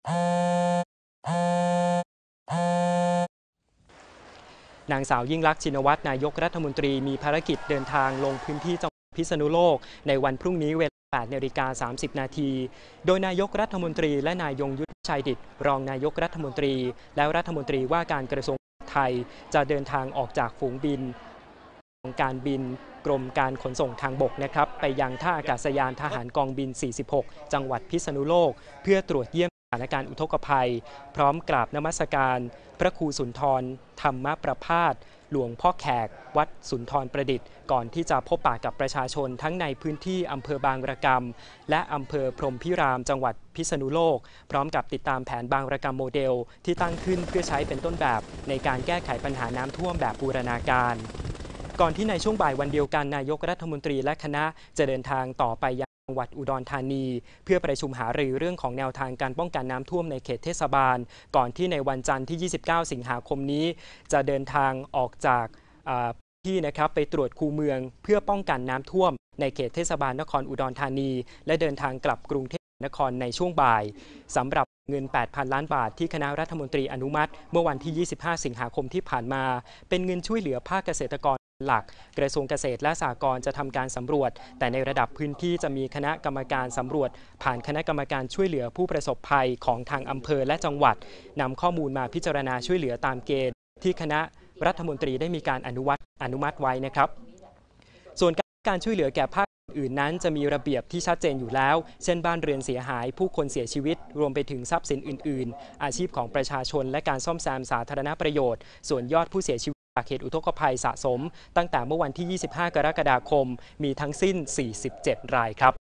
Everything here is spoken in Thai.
นางสาวยิ่งลักษณ์ชินวัตรนายกรัฐมนตรีมีภารกิจเดินทางลงพื้นที่จังหวัดพิษณุโลก ในวันพรุ่งนี้เวลา 8นาฬิกา30 นาที โดยนายกรัฐมนตรีและนายยงยุทธชัยดิตรองนายกรัฐมนตรี และรัฐมนตรีว่าการกระทรวงไทย จะเดินทางออกจากฝูงบินของการบินกรมการขนส่งทางบกนะครับ ไปยังท่าอากาศยานทหารกองบิน 46 จังหวัดพิษณุโลก เพื่อตรวจเยี่ยม สถานการณ์อุทกภัย พร้อมกราบนมัสการ พระครูสุนทร ธรรมประพาสหลวงพ่อแขก วัดสุนทรประดิษฐ์ ก่อนที่จะพบปะกับประชาชนทั้งในพื้นที่อำเภอบางระกำและอำเภอพรมพิรามจังหวัดพิษณุโลก พร้อมกับติดตามแผนบางระกำโมเดล ที่ตั้งขึ้นเพื่อใช้เป็นต้นแบบ ในการแก้ไขปัญหาน้ำท่วมแบบบูรณาการ ก่อนที่ในช่วงบ่ายวันเดียวกันนายกรัฐมนตรีและคณะจะเดินทางต่อไปยัง จังหวัดอุดรธานี เพื่อประชุมหารือเรื่องของแนวทางการป้องกันน้ำท่วมในเขตเทศบาล ก่อนที่ในวันจันทร์ที่ 29 สิงหาคมนี้ จะเดินทางออกจากที่นะครับไปตรวจคูเมืองเพื่อป้องกันน้ำท่วม ในเขตเทศบาลนครอุดรธานี และเดินทางกลับกรุงเทพมหานครในช่วงบ่ายสำหรับเงิน 8,000 ล้านบาทที่คณะรัฐมนตรีอนุมัติ เมื่อวันที่ 25 สิงหาคมที่ผ่านมา เป็นเงินช่วยเหลือภาคเกษตรกร หลักกระทรวงเกษตรและสหกรณ์จะทำการสำรวจ แต่ในระดับพื้นที่จะมีคณะกรรมการสำรวจ ผ่านคณะกรรมการช่วยเหลือผู้ประสบภัยของทางอำเภอและจังหวัดนำข้อมูลมาพิจารณาช่วยเหลือตามเกณฑ์ ที่คณะรัฐมนตรีได้มีการอนุวัตอนุมัติไว้นะครับ ส่วนการช่วยเหลือแก่ภาคอื่นนั้นจะมีระเบียบที่ชัดเจนอยู่แล้ว เช่นบ้านเรือนเสียหาย ผู้คนเสียชีวิต รวมไปถึงทรัพย์สินอื่น ๆ อาชีพของประชาชนและการซ่อมแซมสาธารณประโยชน์ ส่วนยอดผู้เสียชีวิต จากเหตุอุทกภัยสะสมตั้งแต่เมื่อวันที่ 25 กรกฎาคม มีทั้งสิ้น 47 รายครับ